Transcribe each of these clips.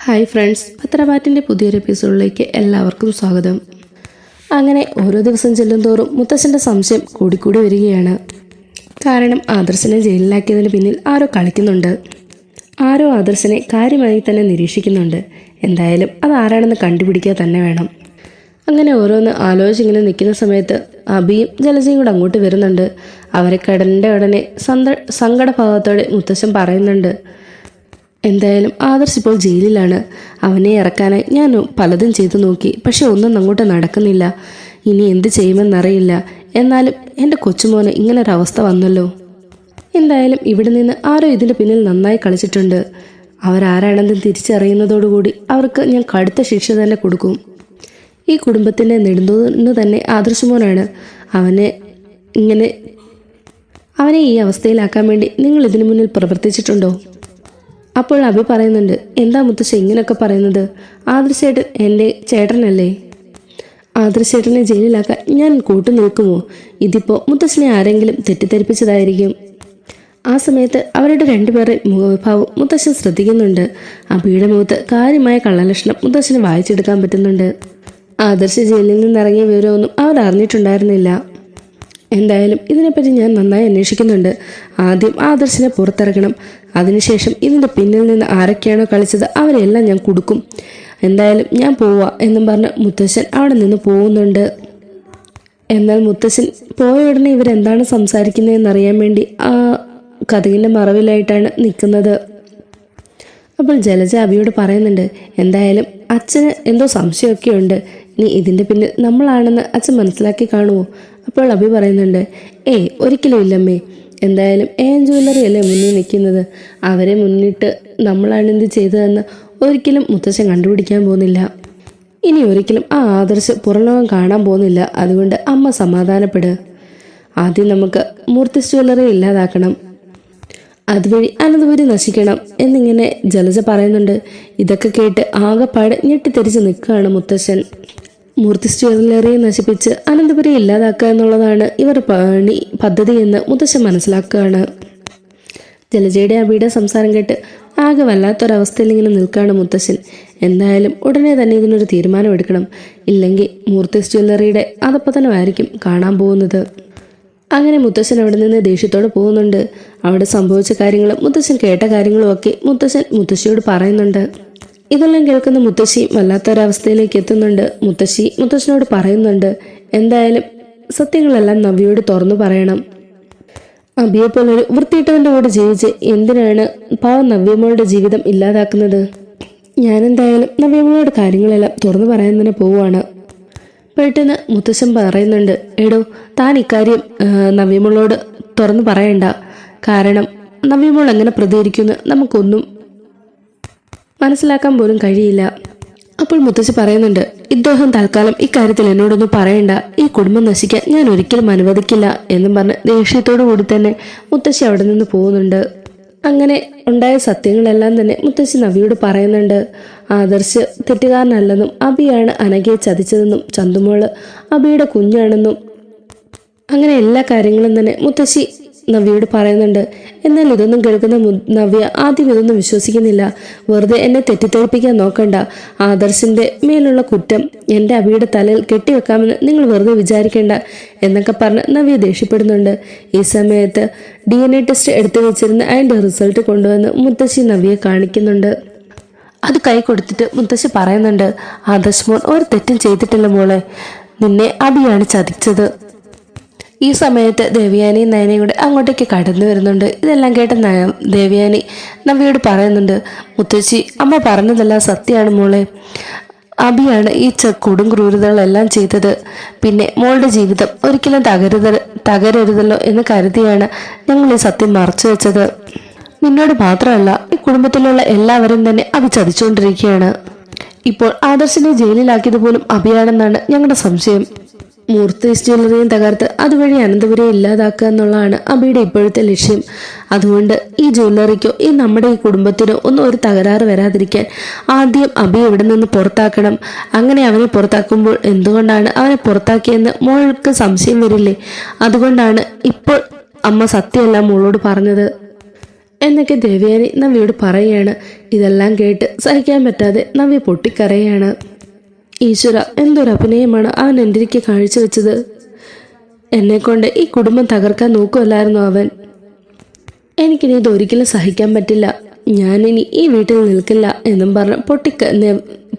Hi friends പത്രപാറ്റിന്റെ പുതിയൊരു എപ്പിസോഡിലേക്ക് എല്ലാവർക്കും സ്വാഗതം. അങ്ങനെ ഓരോ ദിവസം ചെല്ലുന്തോറും മുത്തശ്ശന്റെ സംശയം കൂടിക്കൂടി വരികയാണ്. കാരണം ആദർശനെ ജയിലിലാക്കിയതിന് പിന്നിൽ ആരോ കളിക്കുന്നുണ്ട്. ആരോ ആദർശനെ കാര്യമായി തന്നെ നിരീക്ഷിക്കുന്നുണ്ട്. എന്തായാലും അത് ആരാണെന്ന് കണ്ടുപിടിക്കുക തന്നെ വേണം. അങ്ങനെ ഓരോന്ന് ആലോചിച്ചിങ്ങനെ നിൽക്കുന്ന സമയത്ത് അബിയും ജലജയും കൂടെ അങ്ങോട്ട് വരുന്നുണ്ട്. അവരെ കടലിന്റെ ഉടനെ സന്ത സങ്കടഭാവത്തോടെ മുത്തശ്ശൻ പറയുന്നുണ്ട് എന്തായാലും ആദർശ് ഇപ്പോൾ ജയിലിലാണ്. അവനെ ഇറക്കാനായി ഞാൻ പലതും ചെയ്തു നോക്കി. പക്ഷെ ഒന്നും അങ്ങോട്ട് നടക്കുന്നില്ല. ഇനി എന്ത് ചെയ്യുമെന്നറിയില്ല. എന്നാലും എന്റെ കൊച്ചുമോന് ഇങ്ങനൊരവസ്ഥ വന്നല്ലോ. എന്തായാലും ഇവിടെ നിന്ന് ആരോ ഇതിന്റെ പിന്നിൽ നന്നായി കളിച്ചിട്ടുണ്ട്. അവരാരാണെന്ന് തിരിച്ചറിയുന്നതോടുകൂടി അവർക്ക് ഞാൻ കടുത്ത ശിക്ഷ തന്നെ കൊടുക്കും. ഈ കുടുംബത്തിന്റെ നെടുന്തൂന്ന് തന്നെ ആദർശമോനാണ് അവനെ ഇങ്ങനെ അവനെ ഈ അവസ്ഥയിലാക്കാൻ വേണ്ടി നിങ്ങൾ ഇതിനു മുന്നിൽ പ്രവർത്തിച്ചിട്ടുണ്ടോ? അപ്പോൾ അഭി പറയുന്നുണ്ട് എന്താ മുത്തശ്ശ ഇങ്ങനെയൊക്കെ പറയുന്നത്? ആദർശേട്ടൻ എന്റെ ചേട്ടനല്ലേ? ആദർശേട്ടനെ ജയിലിലാക്കാൻ ഞാൻ കൂട്ടു നിൽക്കുമോ? ഇതിപ്പോൾ മുത്തശ്ശനെ ആരെങ്കിലും തെറ്റിദ്ധരിപ്പിച്ചതായിരിക്കും. ആ സമയത്ത് അവരുടെ രണ്ടുപേരുടെ മുഖവിഭാവം മുത്തശ്ശൻ ശ്രദ്ധിക്കുന്നുണ്ട്. അബിയുടെ മുഖത്ത് കാര്യമായ കള്ളലക്ഷണം മുത്തശ്ശന് വായിച്ചെടുക്കാൻ പറ്റുന്നുണ്ട്. ആദർശ ജയിലിൽ നിന്നിറങ്ങിയ വിവരമൊന്നും അവർ അറിഞ്ഞിട്ടുണ്ടായിരുന്നില്ല എന്തായാലും ഇതിനെപ്പറ്റി ഞാൻ നന്നായി അന്വേഷിക്കുന്നുണ്ട്. ആദ്യം ആദർശിനെ പുറത്തിറക്കണം അതിനുശേഷം ഇതിന്റെ പിന്നിൽ നിന്ന് ആരൊക്കെയാണോ കളിച്ചത് അവരെല്ലാം ഞാൻ കൊടുക്കും. എന്തായാലും ഞാൻ പോവാ എന്നും പറഞ്ഞ് മുത്തശ്ശൻ അവിടെ നിന്ന് പോകുന്നുണ്ട്. എന്നാൽ മുത്തശ്ശൻ പോയ ഉടനെ ഇവരെന്താണ് സംസാരിക്കുന്നതെന്ന് അറിയാൻ വേണ്ടി ആ കഥകിന്റെ മറവിലായിട്ടാണ് നിൽക്കുന്നത്. അപ്പോൾ ജലജ അബിയോട് പറയുന്നുണ്ട് എന്തായാലും അച്ഛന് എന്തോ സംശയമൊക്കെ ഉണ്ട് ഇനി ഇതിന്റെ പിന്നിൽ നമ്മളാണെന്ന് അച്ഛൻ മനസ്സിലാക്കി കാണുമോ അപ്പോൾ അഭി പറയുന്നുണ്ട് ഏയ് ഒരിക്കലും ഇല്ലമ്മേ. എന്തായാലും എ ജ്വല്ലറി അല്ലേ മുന്നിൽ നിൽക്കുന്നത്? അവരെ മുന്നിട്ട് നമ്മളാണ് എന്ത് ചെയ്തതെന്ന് ഒരിക്കലും മുത്തശ്ശൻ കണ്ടുപിടിക്കാൻ പോകുന്നില്ല. ഇനി ഒരിക്കലും ആ ആദർശ് പുറലോകം കാണാൻ പോകുന്നില്ല. അതുകൊണ്ട് അമ്മ സമാധാനപ്പെടുക ആദ്യം നമുക്ക് മൂർത്തി ജ്വല്ലറി ഇല്ലാതാക്കണം. അതുവഴി അനന്തപുരി നശിക്കണം എന്നിങ്ങനെ ജലജ പറയുന്നുണ്ട്. ഇതൊക്കെ കേട്ട് ആകെപ്പാട് ഞെട്ടിത്തെരിച്ച് നിൽക്കുകയാണ് മുത്തശ്ശൻ. മൂർത്തി ജ്വല്ലറിയെ നശിപ്പിച്ച് അനന്തപുരം ഇല്ലാതാക്കുക എന്നുള്ളതാണ് ഇവർ പണി പദ്ധതി എന്ന് മുത്തശ്ശൻ മനസ്സിലാക്കുകയാണ്. ജലജയുടെ അബിയുടെ സംസാരം കേട്ട് ആകെ വല്ലാത്തൊരവസ്ഥയിൽ ഇങ്ങനെ നിൽക്കുകയാണ് മുത്തശ്ശൻ. എന്തായാലും ഉടനെ തന്നെ ഇതിനൊരു തീരുമാനം എടുക്കണം. ഇല്ലെങ്കിൽ മൂർത്തി ജ്വല്ലറിയുടെ ആയിരിക്കും കാണാൻ പോകുന്നത്. അങ്ങനെ മുത്തശ്ശൻ അവിടെ നിന്ന് ദേഷ്യത്തോടെ പോകുന്നുണ്ട്. അവിടെ സംഭവിച്ച കാര്യങ്ങളും മുത്തശ്ശൻ കേട്ട കാര്യങ്ങളും ഒക്കെ മുത്തശ്ശൻ മുത്തശ്ശിയോട് പറയുന്നുണ്ട്. ഇതെല്ലാം കേൾക്കുന്ന മുത്തശ്ശി വല്ലാത്തൊരവസ്ഥയിലേക്ക് എത്തുന്നുണ്ട്. മുത്തശ്ശി മുത്തശ്ശനോട് പറയുന്നുണ്ട് എന്തായാലും സത്യങ്ങളെല്ലാം നവ്യയോട് തുറന്നു പറയണം. അബിയെ പോലൊരു വൃത്തിയിട്ടവന്റെ കൂടെ ജീവിച്ച് എന്തിനാണ് പാവം നവ്യമോളുടെ ജീവിതം ഇല്ലാതാക്കുന്നത്? ഞാനെന്തായാലും നവ്യമോളുടെ കാര്യങ്ങളെല്ലാം തുറന്നു പറയാൻ തന്നെ പോവുകയാണ്. പെട്ടെന്ന് മുത്തശ്ശൻ പറയുന്നുണ്ട് എടോ താൻ ഇക്കാര്യം നവ്യമ്മളോട് നവ്യമോളോട് തുറന്നു പറയണ്ട. കാരണം നവ്യമോൾ എങ്ങനെ പ്രതികരിക്കുന്നു നമുക്കൊന്നും മനസ്സിലാക്കാൻ പോലും കഴിയില്ല. അപ്പോൾ മുത്തശ്ശി പറയുന്നുണ്ട് ഇദ്ദേഹം തൽക്കാലം ഇക്കാര്യത്തിൽ എന്നോടൊന്നും പറയണ്ട. ഈ കുടുംബം നശിക്കാൻ ഞാൻ ഒരിക്കലും അനുവദിക്കില്ല എന്നും പറഞ്ഞ് ദേഷ്യത്തോടു കൂടി തന്നെ മുത്തശ്ശി അവിടെ നിന്ന് പോകുന്നുണ്ട്. അങ്ങനെ ഉണ്ടായ സത്യങ്ങളെല്ലാം തന്നെ മുത്തശ്ശി നവിയോട് പറയുന്നുണ്ട് ആദർശ് തെറ്റുകാരനല്ലെന്നും അബിയാണ് അനഘയെ ചതിച്ചതെന്നും ചന്തുമോൾ അബിയുടെ കുഞ്ഞാണെന്നും. അങ്ങനെ എല്ലാ കാര്യങ്ങളും തന്നെ മുത്തശ്ശി നവ്യയോട് പറയുന്നുണ്ട് എന്നാൽ ഇതൊന്നും കേൾക്കുന്ന നവ്യ ആദ്യം ഇതൊന്നും വിശ്വസിക്കുന്നില്ല. വെറുതെ എന്നെ തെറ്റിദ്ധരിപ്പിക്കാൻ നോക്കണ്ട. ആദർശിന്റെ മേലുള്ള കുറ്റം എന്റെ അബിയുടെ തലയിൽ കെട്ടിവെക്കാമെന്ന് നിങ്ങൾ വെറുതെ വിചാരിക്കേണ്ട എന്നൊക്കെ പറഞ്ഞ് നവ്യ ദേഷ്യപ്പെടുന്നുണ്ട്. ഈ സമയത്ത് ഡി എൻ എ ടെസ്റ്റ് എടുത്തു വെച്ചിരുന്ന അതിന്റെ റിസൾട്ട് കൊണ്ടുവന്ന് മുത്തശ്ശി നവ്യയെ കാണിക്കുന്നുണ്ട്. അത് കൈ കൊടുത്തിട്ട് മുത്തശ്ശി പറയുന്നുണ്ട് ആദർശ് മോൻ ഒരു തെറ്റും ചെയ്തിട്ടില്ല മോളെ. നിന്നെ അബിയാണ് ചതിച്ചത്. ഈ സമയത്ത് ദേവയാനി നയനയോട് അങ്ങോട്ടേക്ക് കടന്നു വരുന്നുണ്ട്. ഇതെല്ലാം കേട്ട ദേവയാനി നവ്യയോട് പറയുന്നുണ്ട് മുത്തശ്ശി അമ്മ പറഞ്ഞതെല്ലാം സത്യമാണ് മോളെ. അബിയാണ് ഈ കൊടും ക്രൂരതകളെല്ലാം ചെയ്തത്. പിന്നെ മോളുടെ ജീവിതം ഒരിക്കലും തകരുത തകരരുതല്ലോ എന്ന് കരുതിയാണ് ഞങ്ങൾ ഈ സത്യം മറച്ചു വെച്ചത്. നിന്നോട് മാത്രമല്ല ഈ കുടുംബത്തിലുള്ള എല്ലാവരും തന്നെ അഭി ചതിച്ചുകൊണ്ടിരിക്കുകയാണ്. ഇപ്പോൾ ആദർശിനെ ജയിലിലാക്കിയത് പോലും അഭിയാണെന്നാണ് ഞങ്ങളുടെ സംശയം. മൂർത്തി ജ്വല്ലറിയും തകർത്ത് അതുവഴി അനന്തപുരം ഇല്ലാതാക്കുക എന്നുള്ളതാണ് അബിയുടെ ഇപ്പോഴത്തെ ലക്ഷ്യം. അതുകൊണ്ട് ഈ ജ്വല്ലറിക്കോ ഈ നമ്മുടെ ഈ കുടുംബത്തിനോ ഒന്നും ഒരു തകരാറ് വരാതിരിക്കാൻ ആദ്യം അബി ഇവിടെ നിന്ന് പുറത്താക്കണം? അങ്ങനെ അവനെ പുറത്താക്കുമ്പോൾ എന്തുകൊണ്ടാണ് അവനെ പുറത്താക്കിയെന്ന് മോൾക്ക് സംശയം വരില്ലേ? അതുകൊണ്ടാണ് ഇപ്പോൾ അമ്മ സത്യമല്ല മോളോട് പറഞ്ഞത്. എന്നൊക്കെ ദേവയാനി നവിയോട് പറയുകയാണ്. ഇതെല്ലാം കേട്ട് സഹിക്കാൻ പറ്റാതെ നവ്യ പൊട്ടിക്കരയാണ്. ഈശ്വര എന്തൊരു അഭിനയമാണ് അവൻ എന്റെ കാഴ്ചവെച്ചത്? എന്നെക്കൊണ്ട് ഈ കുടുംബം തകർക്കാൻ നോക്കുമല്ലായിരുന്നു അവൻ? എനിക്കിനി ഇതൊരിക്കലും സഹിക്കാൻ പറ്റില്ല. ഞാനിനി ഈ വീട്ടിൽ നിൽക്കില്ല എന്നും പറഞ്ഞ് പൊട്ടിക്ക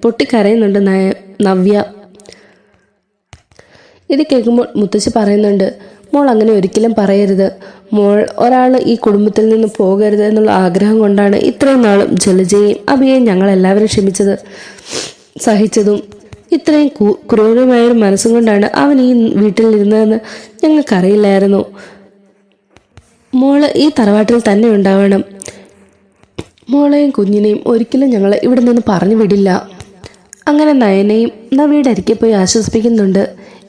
പൊട്ടിക്കരയുന്നുണ്ട് നവ്യ. ഇത് കേൾക്കുമ്പോൾ മുത്തശ്ശി പറയുന്നുണ്ട് മോൾ അങ്ങനെ ഒരിക്കലും പറയരുത്. മോൾ ഒരാൾ ഈ കുടുംബത്തിൽ നിന്ന് പോകരുത് എന്നുള്ള ആഗ്രഹം കൊണ്ടാണ് ഇത്രയും നാളും ജലജയും അഭിയെയും ഞങ്ങൾ എല്ലാവരും ക്ഷമിച്ചത് സഹിച്ചതും ഇത്രയും ക്രൂരമായ ക്രൂരമായൊരു മനസ്സും കൊണ്ടാണ് അവൻ ഈ വീട്ടിൽ ഇരുന്നതെന്ന് ഞങ്ങൾക്കറിയില്ലായിരുന്നു. മോൾ ഈ തറവാട്ടിൽ തന്നെ ഉണ്ടാവണം. മോളെയും കുഞ്ഞിനെയും ഒരിക്കലും ഞങ്ങൾ ഇവിടെ നിന്ന് പറഞ്ഞു വിടില്ല. അങ്ങനെ നയനെയും നവിയുടെ പോയി ആശ്വസിപ്പിക്കുന്നുണ്ട്.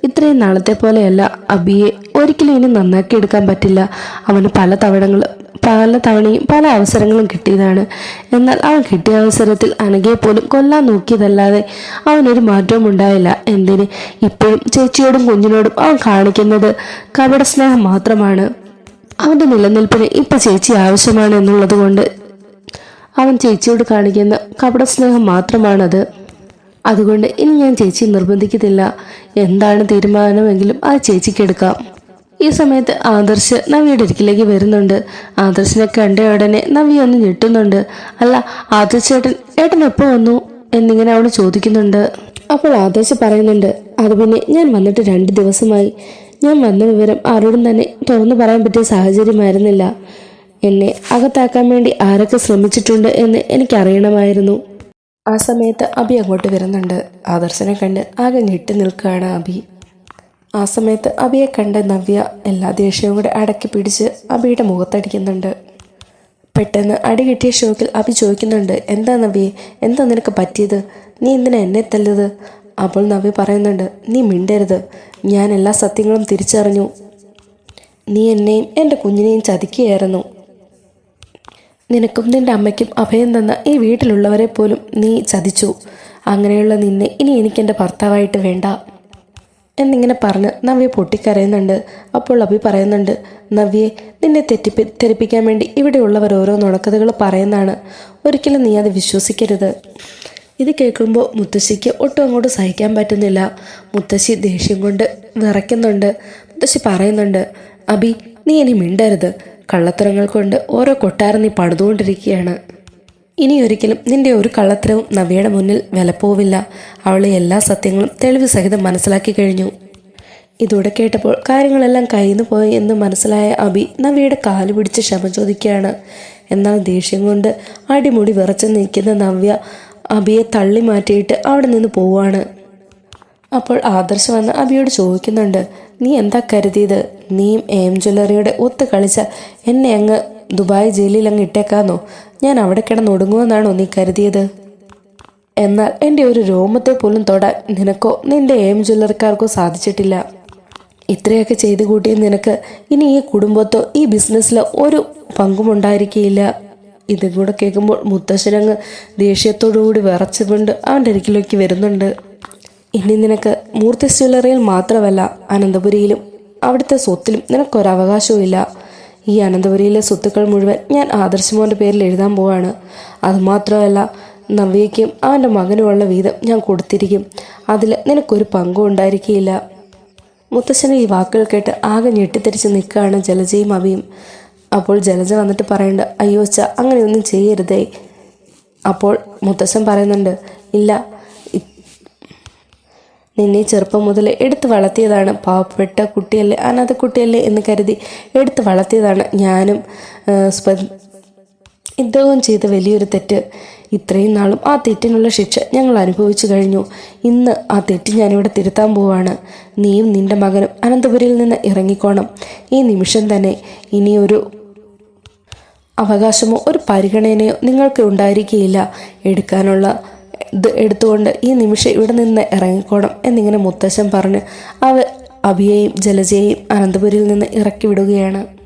ഇത്രയും നാളത്തെ പോലെയല്ല അബിയെ ഒരിക്കലും ഇനി നന്നാക്കി എടുക്കാൻ പറ്റില്ല. അവന് പല തവണകൾ പല തവണയും പല അവസരങ്ങളും കിട്ടിയതാണ്. എന്നാൽ അവൻ കിട്ടിയ അവസരത്തിൽ അനഘയെ പോലും കൊല്ലാൻ നോക്കിയതല്ലാതെ അവനൊരു മാറ്റവും ഉണ്ടായില്ല. എന്തിന്? ഇപ്പോഴും ചേച്ചിയോടും കുഞ്ഞിനോടും അവൻ കാണിക്കുന്നത് കപട സ്നേഹം മാത്രമാണ്. അവന്റെ നിലനിൽപ്പിന് ഇപ്പൊ ചേച്ചി ആവശ്യമാണ് എന്നുള്ളത് കൊണ്ട് അവൻ ചേച്ചിയോട് കാണിക്കുന്ന കപട സ്നേഹം മാത്രമാണത്. അതുകൊണ്ട് ഇനി ഞാൻ ചേച്ചി നിർബന്ധിക്കത്തില്ല. എന്താണ് തീരുമാനമെങ്കിലും അത് ചേച്ചിക്ക് എടുക്കാം. ഈ സമയത്ത് ആദർശ് നവിയുടെ അടുക്കിലേക്ക് വരുന്നുണ്ട്. ആദർശിനെ കണ്ട ഉടനെ നവി ഒന്ന് ഞെട്ടുന്നുണ്ട്. അല്ല ആദർശ് ഏട്ടൻ ഏട്ടൻ എപ്പോ വന്നു? എന്നിങ്ങനെ അവൾ ചോദിക്കുന്നുണ്ട്. അപ്പോൾ ആദർശ് പറയുന്നുണ്ട് അത് പിന്നെ ഞാൻ വന്നിട്ട് രണ്ട് ദിവസമായി. ഞാൻ വന്ന വിവരം ആരോടും തന്നെ തുറന്നു പറയാൻ പറ്റിയ സാഹചര്യമായിരുന്നില്ല. എന്നെ അകത്താക്കാൻ വേണ്ടി ആരൊക്കെ ശ്രമിച്ചിട്ടുണ്ട് എന്ന് എനിക്കറിയണമായിരുന്നു. ആ സമയത്ത് അബി അങ്ങോട്ട് വരുന്നുണ്ട്. ആദർശനെ കണ്ട് ആകെ ഞെട്ടി നിൽക്കുകയാണ് അബി. ആ സമയത്ത് അബിയെ കണ്ട നവ്യ എല്ലാ ദേഷ്യവും കൂടെ അടക്കി പിടിച്ച് അബിയുടെ മുഖത്തടിക്കുന്നുണ്ട്. പെട്ടെന്ന് അടി കിട്ടിയ ഷോക്കിൽ അബി ചോദിക്കുന്നുണ്ട് എന്താ നവ്യെ എന്താ നിനക്ക് പറ്റിയത്? നീ എന്തിനാ എന്നെ തല്ലത് അപ്പോൾ നവ്യ പറയുന്നുണ്ട് നീ മിണ്ടരുത് ഞാൻ എല്ലാ സത്യങ്ങളും തിരിച്ചറിഞ്ഞു. നീ എന്നെയും എന്റെ കുഞ്ഞിനെയും ചതിക്കുകയായിരുന്നു. നിനക്കും നിന്റെ അമ്മയ്ക്കും അഭയം തന്ന ഈ വീട്ടിലുള്ളവരെ പോലും നീ ചതിച്ചു. അങ്ങനെയുള്ള നിന്നെ ഇനി എനിക്കെന്റെ ഭർത്താവായിട്ട് വേണ്ട. എന്നിങ്ങനെ പറഞ്ഞ് നവ്യ പൊട്ടിക്കരയുന്നുണ്ട്. അപ്പോൾ അഭി പറയുന്നുണ്ട് നവ്യെ നിന്നെ തെറ്റിപ്പി തെറ്റിപ്പിക്കാൻ വേണ്ടി ഇവിടെയുള്ളവർ ഓരോ നുണക്കഥകൾ പറയുന്നതാണ്. ഒരിക്കലും നീ അത് വിശ്വസിക്കരുത്. ഇത് കേൾക്കുമ്പോൾ മുത്തശ്ശിക്ക് ഒട്ടും അങ്ങോട്ട് സഹിക്കാൻ പറ്റുന്നില്ല. മുത്തശ്ശി ദേഷ്യം കൊണ്ട് നിറയ്ക്കുന്നുണ്ട് മുത്തശ്ശി പറയുന്നുണ്ട് അബി നീ ഇനി മിണ്ടരുത്. കള്ളത്തരങ്ങൾ കൊണ്ട് ഓരോ കൊട്ടാരം നീ പണിതുകൊണ്ടിരിക്കുകയാണ്. ഇനി ഒരിക്കലും നിന്റെ ഒരു കള്ളത്തരവും നവ്യയുടെ മുന്നിൽ വിലപ്പോവില്ല. അവൾ എല്ലാ സത്യങ്ങളും തെളിവ് സഹിതം മനസ്സിലാക്കി കഴിഞ്ഞു. ഇതോടെ കേട്ടപ്പോൾ കാര്യങ്ങളെല്ലാം കയ്യിന്ന് പോയി എന്ന് മനസ്സിലായ അബി നവ്യയുടെ കാൽ പിടിച്ച് ക്ഷമ ചോദിക്കുകയാണ്. എന്നാൽ ദേഷ്യം കൊണ്ട് അടിമുടി വിറച്ച് നിൽക്കുന്ന നവ്യ അബിയെ തള്ളി മാറ്റിയിട്ട് അവിടെ നിന്ന് പോവാണ് അപ്പോൾ ആദർശ് വന്ന് അബിയോട് ചോദിക്കുന്നുണ്ട് നീ എന്താ കരുതിയത്? നീയും എം ജ്വല്ലറിയുടെ ഒത്ത് കളിച്ച എന്നെ അങ്ങ് ദുബായ് ജയിലിൽ അങ്ങ് ഇട്ടേക്കാന്നോ? ഞാൻ അവിടെ കിടന്ന് ഒടുങ്ങുമെന്നാണോ നീ കരുതിയത്? എന്നാൽ എന്റെ ഒരു രോമത്തെ പോലും തൊടാൻ നിനക്കോ നിന്റെ എം ജ്വല്ലറിക്കാർക്കോ സാധിച്ചിട്ടില്ല. ഇത്രയൊക്കെ ചെയ്തു കൂട്ടിയ നിനക്ക് ഇനി ഈ കുടുംബത്തോ ഈ ബിസിനസ്സിലോ ഒരു പങ്കും ഉണ്ടായിരിക്കുകയില്ല ഇതും കൂടെ കേൾക്കുമ്പോൾ മുത്തശ്ശനങ്ങ് ദേഷ്യത്തോടുകൂടി വിറച്ചുകൊണ്ട് അവന്റെ അരികിലേക്ക് വരുന്നുണ്ട്. ഇനി നിനക്ക് മൂർത്തി ജ്വല്ലറിയിൽ മാത്രമല്ല അനന്തപുരിയിലും അവിടുത്തെ സ്വത്തിലും നിനക്കൊരവകാശവും ഇല്ല ഈ അനന്തപുരിയിലെ സ്വത്തുക്കൾ മുഴുവൻ ഞാൻ ആദർശമോന്റെ പേരിൽ എഴുതാൻ പോവാണ്. അതുമാത്രമല്ല നവ്യയ്ക്കും അവന്റെ മകനുമുള്ള വീതം ഞാൻ കൊടുത്തിരിക്കും. അതിൽ നിനക്കൊരു പങ്കും ഉണ്ടായിരിക്കില്ല മുത്തശ്ശന് ഈ വാക്കുകൾ കേട്ട് ആകെ ഞെട്ടിത്തിരിച്ച് നിൽക്കുകയാണ് ജലജയും അവിയും. അപ്പോൾ ജലജ വന്നിട്ട് പറയണ്ട അയ്യോച്ച അങ്ങനെയൊന്നും ചെയ്യരുതേ. അപ്പോൾ മുത്തശ്ശൻ പറയുന്നുണ്ട് ഇല്ല നിന്നെ ചെറുപ്പം മുതൽ എടുത്തു വളർത്തിയതാണ്. പാവപ്പെട്ട കുട്ടിയല്ലേ അനാഥ കുട്ടിയല്ലേ എന്ന് കരുതി എടുത്തു വളർത്തിയതാണ് ഞാനും ഇദ്ദേഹവും ചെയ്ത വലിയൊരു തെറ്റ്. ഇത്രയും നാളും ആ തെറ്റിനുള്ള ശിക്ഷ ഞങ്ങൾ അനുഭവിച്ചു കഴിഞ്ഞു. ഇന്ന് ആ തെറ്റ് ഞാനിവിടെ തിരുത്താൻ പോവാണ്. നീയും നിന്റെ മകനും അനന്തപുരിയിൽ നിന്ന് ഇറങ്ങിക്കോണം. ഈ നിമിഷം തന്നെ ഇനിയൊരു അവകാശമോ ഒരു പരിഗണനയോ നിങ്ങൾക്ക് ഉണ്ടായിരിക്കുകയില്ല. എടുക്കാനുള്ള ഇത് എടുത്തുകൊണ്ട് ഈ നിമിഷം ഇവിടെ നിന്ന് ഇറങ്ങിക്കോണം എന്നിങ്ങനെ മുത്തശ്ശൻ പറഞ്ഞ് അവ അഭിയെയും ജലജയെയും അനന്തപുരിയിൽ നിന്ന് ഇറക്കി വിടുകയാണ്.